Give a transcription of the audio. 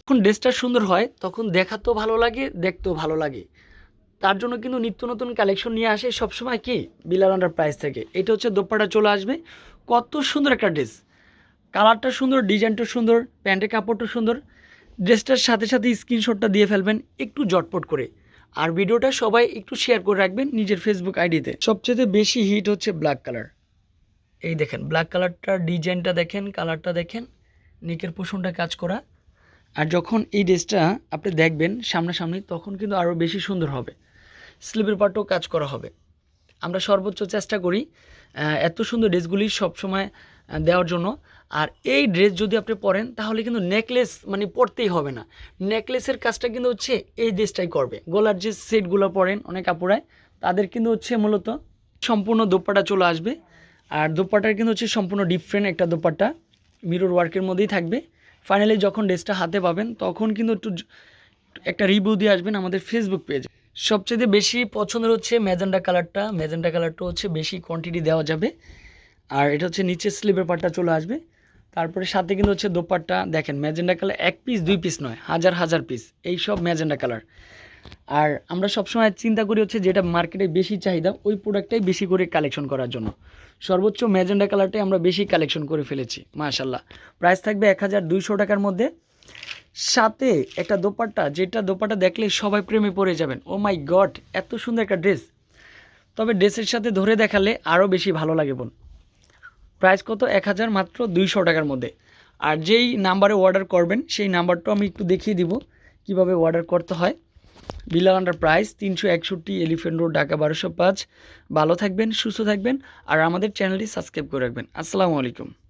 যখন ড্রেসটা সুন্দর হয়, তখন দেখাতেও ভালো লাগে, দেখতেও ভালো লাগে। তার জন্য কিন্তু নিত্য নতুন কালেকশন নিয়ে আসে সবসময় কি? বিলার আন্ডার প্রাইস থেকে। এটা হচ্ছে দোপাটা চলে আসবে। কত সুন্দর একটা ড্রেস। কালারটা সুন্দর, ডিজাইনটা সুন্দর, প্যান্টের কাপড়টা সুন্দর। ড্রেসটার সাথে সাথে স্ক্রিনশটটা দিয়ে ফেলবেন একটু জটপট করে। আর ভিডিওটা সবাই একটু শেয়ার করে রাখবেন নিজের ফেসবুক আইডিতে সবচেয়ে বেশি হিট হচ্ছে ব্ল্যাক কালার এই দেখেন ব্ল্যাক কালারটার ডিজাইনটা দেখেন কালারটা দেখেন নিকের পোষণটা কাজ করা। আর যখন এই ড্রেসটা আপনি দেখবেন সামনাসামনি, তখন কিন্তু আরও বেশি সুন্দর হবে। স্লিপের পার্টও কাজ করা হবে। আমরা সর্বোচ্চ চেষ্টা করি এত সুন্দর ড্রেসগুলি সবসময় দেওয়ার জন্য। আর এই ড্রেস যদি আপনি পরেন, তাহলে কিন্তু নেকলেস মানে পরতেই হবে না। নেকলেসের কাজটা কিন্তু হচ্ছে, এই ড্রেসটাই করবে। গলার যে সেটগুলো পরেন অনেক আপুরায় তাদের কিন্তু হচ্ছে মূলত সম্পূর্ণ দোপাটা চলে আসবে। আর দোপাটার কিন্তু হচ্ছে সম্পূর্ণ ডিফারেন্ট একটা দোপাট্টা। মিরর ওয়ার্কের মধ্যেই থাকবে। ফাইনালি যখন ড্রেসটা হাতে পাবেন, তখন কিন্তু একটু একটা রিভিউ দিয়ে আসবেন আমাদের ফেসবুক পেজে সবচেয়ে বেশি পছন্দের হচ্ছে ম্যাজেন্ডা কালারটা ম্যাজেন্ডা কালারটা হচ্ছে বেশি কোয়ান্টিটি দেওয়া যাবে। আর এটা হচ্ছে নিচের স্লিপের পাটটা চলে আসবে। তারপরে সাথে কিন্তু হচ্ছে দোপাট্টা। দেখেন ম্যাজেন্ডা কালার এক পিস দুই পিস নয়, হাজার হাজার পিস এই সব ম্যাজেন্ডা কালার আর আমরা সবসময় চিন্তা করি হচ্ছে যেটা মার্কেটে বেশি চাহিদা, ওই প্রোডাক্টটাই বেশি করে কালেকশন করার জন্য। সর্বোচ্চ ম্যাজেন্ডা কালারটাই আমরা বেশি কালেকশন করে ফেলেছি মাশাল্লাহ প্রাইস থাকবে এক হাজার দুইশো টাকার মধ্যে। সাথে একটা দোপাট্টা, যেটা দোপাট্টা দেখলে সবাই প্রেমে পড়ে যাবেন। ও মাই গড এত সুন্দর একটা ড্রেস তবে ড্রেসের সাথে ধরে দেখালে আরও বেশি ভালো লাগে বোন। প্রাইস কত? এক হাজার মাত্র দুইশো টাকার মধ্যে। আর যেই নাম্বারে অর্ডার করবেন, সেই নাম্বারটাও আমি একটু দেখিয়ে দিব, কীভাবে অর্ডার করতে হয়। বিলাল প্রাইস তিনশো একষট্টি এলিফেন্ট রোড, ঢাকা বারোশো পাঁচ। ভালো থাকবেন, সুস্থ থাকবেন, আর আমাদের চ্যানেলটি সাবস্ক্রাইব করে রাখবেন। আসসালামু আলাইকুম।